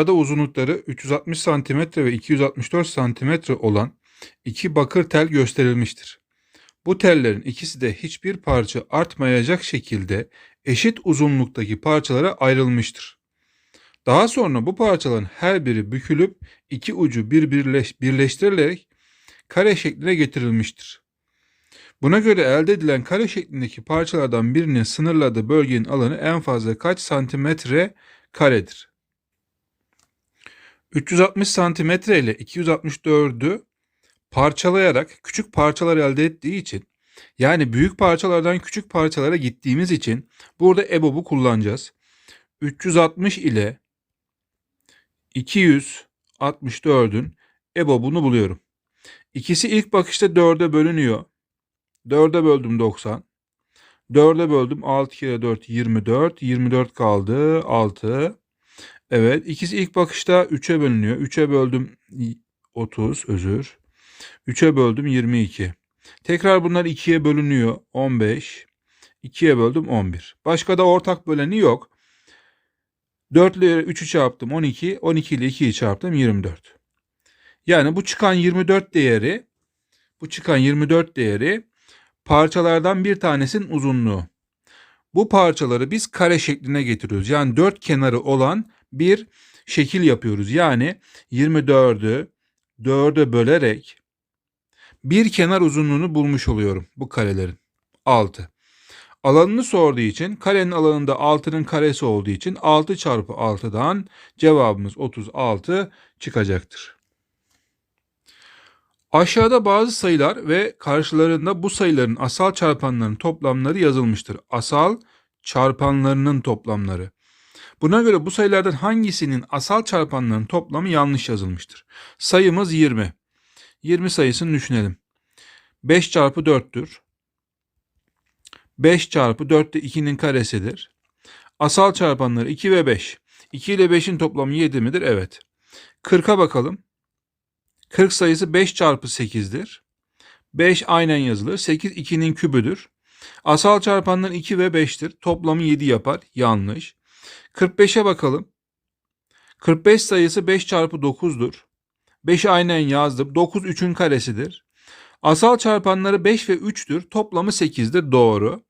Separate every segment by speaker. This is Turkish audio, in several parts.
Speaker 1: Aşağıda uzunlukları 360 cm ve 264 cm olan iki bakır tel gösterilmiştir. Bu tellerin ikisi de hiçbir parça artmayacak şekilde eşit uzunluktaki parçalara ayrılmıştır. Daha sonra bu parçaların her biri bükülüp iki ucu birbirleş, birleştirilerek kare şekline getirilmiştir. Buna göre elde edilen kare şeklindeki parçalardan birinin sınırladığı bölgenin alanı en fazla kaç santimetre karedir? 360 santimetre ile 264'ü parçalayarak küçük parçalar elde ettiği için yani büyük parçalardan küçük parçalara gittiğimiz için burada EBOB'u kullanacağız. 360 ile 264'ün EBOB'unu buluyorum. İkisi ilk bakışta 4'e bölünüyor. 4'e böldüm 90. 4'e böldüm 6 kere 4 24. 24 kaldı 6. Evet ikisi ilk bakışta 3'e bölünüyor. 3'e böldüm 30 özür. 3'e böldüm 22. Tekrar bunlar 2'ye bölünüyor 15. 2'ye böldüm 11. Başka da ortak böleni yok. 4 ile 3'ü çarptım 12. 12 ile 2'yi çarptım 24. Yani bu çıkan 24 değeri bu çıkan 24 değeri parçalardan bir tanesinin uzunluğu. Bu parçaları biz kare şekline getiriyoruz. Yani dört kenarı olan bir şekil yapıyoruz. Yani 24'ü 4'e bölerek bir kenar uzunluğunu bulmuş oluyorum bu karelerin. 6. Alanını sorduğu için karenin alanında 6'nın karesi olduğu için 6 çarpı 6'dan cevabımız 36 çıkacaktır. Aşağıda bazı sayılar ve karşılarında bu sayıların asal çarpanlarının toplamları yazılmıştır. Asal çarpanlarının toplamları. Buna göre bu sayılardan hangisinin asal çarpanlarının toplamı yanlış yazılmıştır? Sayımız 20. 20 sayısını düşünelim. 5 çarpı 4'tür. 5 çarpı 4 de 2'nin karesidir. Asal çarpanları 2 ve 5. 2 ile 5'in toplamı 7 midir? Evet. 40'a bakalım. 40 sayısı 5 çarpı 8'dir. 5 aynen yazılır. 8 2'nin kübüdür. Asal çarpanlar 2 ve 5'tir. Toplamı 7 yapar. Yanlış. 45'e bakalım. 45 sayısı 5 çarpı 9'dur. 5'i aynen yazdım. 9 3'ün karesidir. Asal çarpanları 5 ve 3'tür. Toplamı 8'dir. Doğru.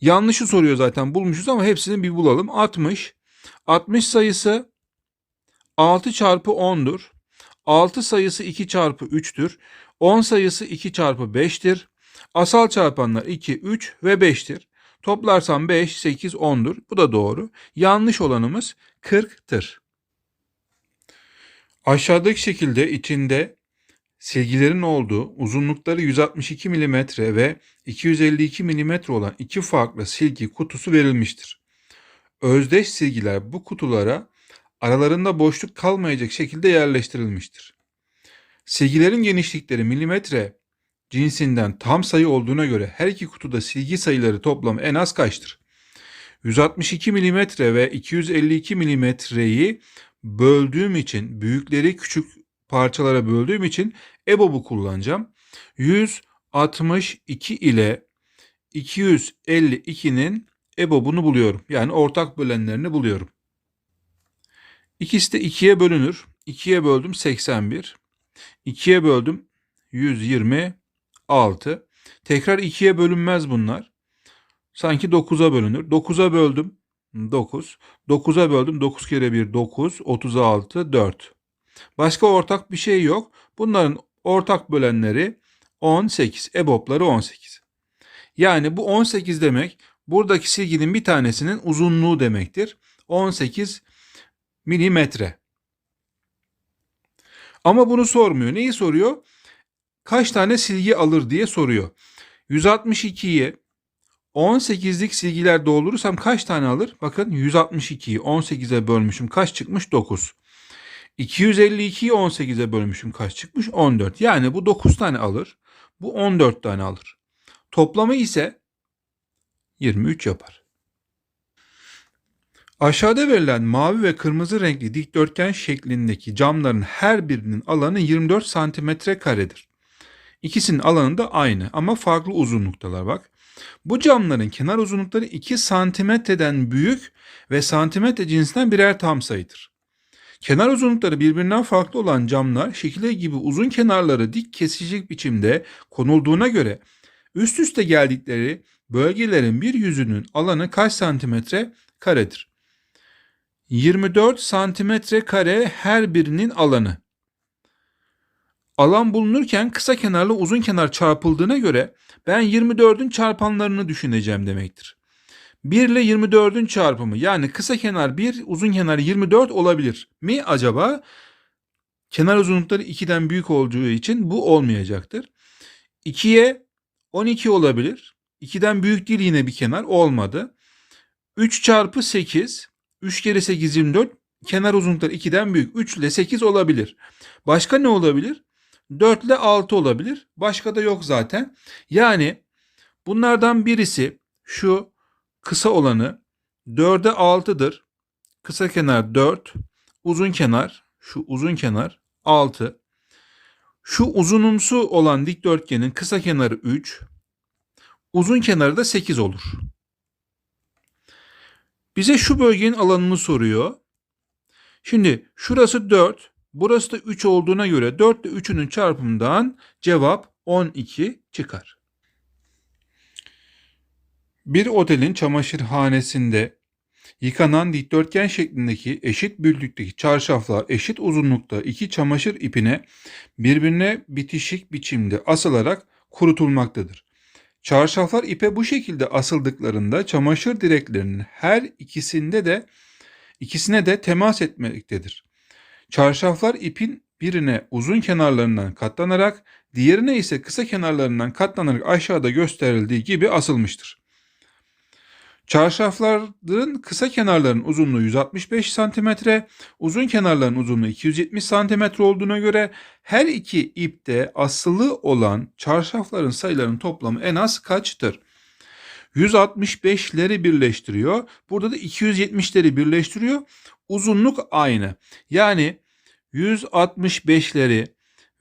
Speaker 1: Yanlışı soruyor zaten bulmuşuz ama hepsini bir bulalım. 60. 60 sayısı 6 çarpı 10'dur. 6 sayısı 2 çarpı 3'tür. 10 sayısı 2 çarpı 5'tir. Asal çarpanlar 2, 3 ve 5'tir. Toplarsam 5, 8, 10'dur. Bu da doğru. Yanlış olanımız 40'tır. Aşağıdaki şekilde içinde silgilerin olduğu uzunlukları 162 mm ve 252 mm olan iki farklı silgi kutusu verilmiştir. Özdeş silgiler bu kutulara aralarında boşluk kalmayacak şekilde yerleştirilmiştir. Silgilerin genişlikleri milimetre cinsinden tam sayı olduğuna göre her iki kutuda silgi sayıları toplamı en az kaçtır? 162 mm ve 252 mm'yi böldüğüm için büyükleri küçük parçalara böldüğüm için EBOB'u kullanacağım. 162 ile 252'nin EBOB'unu buluyorum. Yani ortak bölenlerini buluyorum. İkisi de 2'ye bölünür. 2'ye böldüm 81. 2'ye böldüm 126. Tekrar 2'ye bölünmez bunlar. Sanki 9'a bölünür. 9'a böldüm 9. 9'a böldüm 9 kere 1 9. 36 4. Başka ortak bir şey yok. Bunların ortak bölenleri 18. EBOB'ları 18. Yani bu 18 demek buradaki silginin bir tanesinin uzunluğu demektir. 18 milimetre. Ama bunu sormuyor. Neyi soruyor? Kaç tane silgi alır diye soruyor. 162'ye 18'lik silgiler doldurursam kaç tane alır? Bakın 162'yi 18'e bölmüşüm. Kaç çıkmış? 9. 252'yi 18'e bölmüşüm. Kaç çıkmış? 14. Yani bu 9 tane alır. Bu 14 tane alır. Toplamı ise 23 yapar. Aşağıda verilen mavi ve kırmızı renkli dikdörtgen şeklindeki camların her birinin alanı 24 santimetre karedir. İkisinin alanı da aynı ama farklı uzunluktalar bak. Bu camların kenar uzunlukları 2 santimetreden büyük ve santimetre cinsinden birer tam sayıdır. Kenar uzunlukları birbirinden farklı olan camlar şekilde gibi uzun kenarları dik kesişik biçimde konulduğuna göre üst üste geldikleri bölgelerin bir yüzünün alanı kaç santimetre karedir? 24 santimetre kare her birinin alanı. Alan bulunurken kısa kenarla uzun kenar çarpıldığına göre ben 24'ün çarpanlarını düşüneceğim demektir. 1 ile 24'ün çarpımı yani kısa kenar 1, uzun kenar 24 olabilir mi acaba? Kenar uzunlukları 2'den büyük olduğu için bu olmayacaktır. 2'ye 12 olabilir. 2'den büyük değil yine bir kenar olmadı. 3 çarpı 8, 3 kere 8 24, kenar uzunlukları 2'den büyük. 3 ile 8 olabilir. Başka ne olabilir? 4 ile 6 olabilir. Başka da yok zaten. Yani bunlardan birisi şu kısa olanı 4'e 6'dır. Kısa kenar 4, uzun kenar şu uzun kenar 6. Şu uzunumsu olan dikdörtgenin kısa kenarı 3, uzun kenarı da 8 olur. Bize şu bölgenin alanını soruyor. Şimdi şurası 4, burası da 3 olduğuna göre 4 ile 3'ünün çarpımından cevap 12 çıkar. Bir otelin çamaşırhanesinde yıkanan dikdörtgen şeklindeki eşit büyüklükteki çarşaflar eşit uzunlukta iki çamaşır ipine birbirine bitişik biçimde asılarak kurutulmaktadır. Çarşaflar ipe bu şekilde asıldıklarında çamaşır direklerinin her ikisinde de ikisine de temas etmektedir. Çarşaflar ipin birine uzun kenarlarından katlanarak diğerine ise kısa kenarlarından katlanarak aşağıda gösterildiği gibi asılmıştır. Çarşafların kısa kenarların uzunluğu 165 cm, uzun kenarların uzunluğu 270 cm olduğuna göre her iki ipte asılı olan çarşafların sayılarının toplamı en az kaçtır? 165'leri birleştiriyor. Burada da 270'leri birleştiriyor. Uzunluk aynı. Yani 165'leri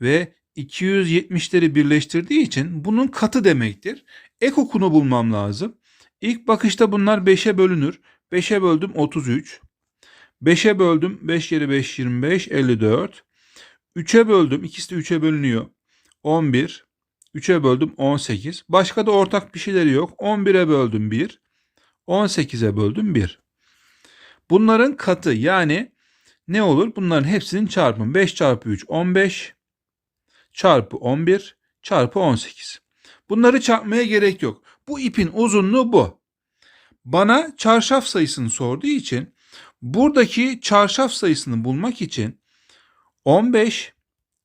Speaker 1: ve 270'leri birleştirdiği için bunun katı demektir. Ek okunu bulmam lazım. İlk bakışta bunlar 5'e bölünür. 5'e böldüm 33. 5'e böldüm 5 kere 5 25 54. 3'e böldüm ikisi de 3'e bölünüyor. 11. 3'e böldüm 18. Başka da ortak bir şeyleri yok. 11'e böldüm 1. 18'e böldüm 1. Bunların katı yani ne olur? Bunların hepsinin çarpımı 5 çarpı 3 15 çarpı 11 çarpı 18. Bunları çarpmaya gerek yok. Bu ipin uzunluğu bu. Bana çarşaf sayısını sorduğu için buradaki çarşaf sayısını bulmak için 15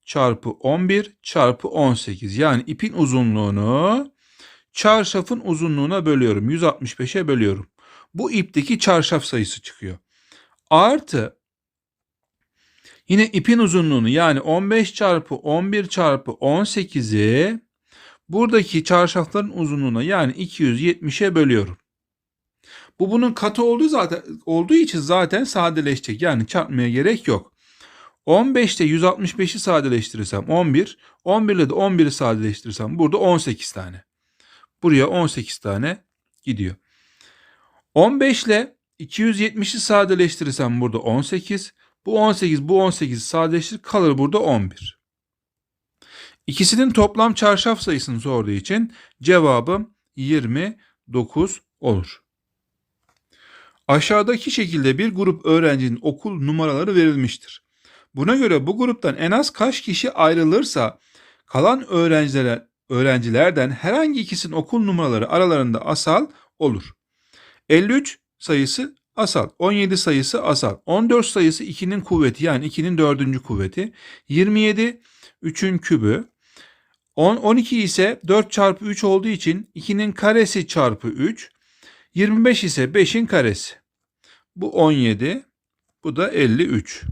Speaker 1: çarpı 11 çarpı 18 yani ipin uzunluğunu çarşafın uzunluğuna bölüyorum. 165'e bölüyorum. Bu ipteki çarşaf sayısı çıkıyor. Artı yine ipin uzunluğunu yani 15 çarpı 11 çarpı 18'i buradaki çarşafların uzunluğuna yani 270'e bölüyorum. Bu bunun katı olduğu zaten olduğu için zaten sadeleşecek. Yani çarpmaya gerek yok. 15'te 165'i sadeleştirirsem 11, 11 ile de 11'i sadeleştirirsem burada 18 tane. Buraya 18 tane gidiyor. 15 ile 270'i sadeleştirirsem burada 18. Bu 18, bu 18 sadeleştirir kalır burada 11. İkisinin toplam çarşaf sayısını sorduğu için cevabım 29 olur. Aşağıdaki şekilde bir grup öğrencinin okul numaraları verilmiştir. Buna göre bu gruptan en az kaç kişi ayrılırsa kalan öğrenciler, öğrencilerden herhangi ikisinin okul numaraları aralarında asal olur. 53 sayısı asal, 17 sayısı asal, 14 sayısı 2'nin kuvveti yani 2'nin 4. kuvveti, 27 3'ün kübü, 10, 12 ise 4 çarpı 3 olduğu için 2'nin karesi çarpı 3, 25 ise 5'in karesi. Bu 17, bu da 53.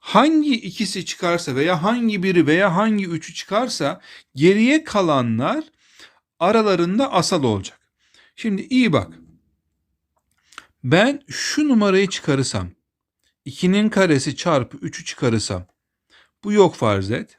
Speaker 1: Hangi ikisi çıkarsa veya hangi biri veya hangi üçü çıkarsa geriye kalanlar aralarında asal olacak. Şimdi iyi bak. Ben şu numarayı çıkarırsam 2'nin karesi çarpı 3'ü çıkarırsam bu yok farz et.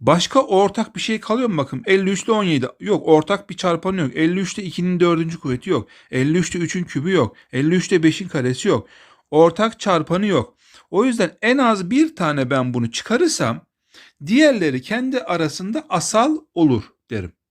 Speaker 1: Başka ortak bir şey kalıyor mu bakın? 53 ile 17 yok. Ortak bir çarpanı yok. 53 ile 2'nin 4. kuvveti yok. 53 ile 3'ün kübü yok. 53 ile 5'in karesi yok. Ortak çarpanı yok. O yüzden en az bir tane ben bunu çıkarırsam diğerleri kendi arasında asal olur derim.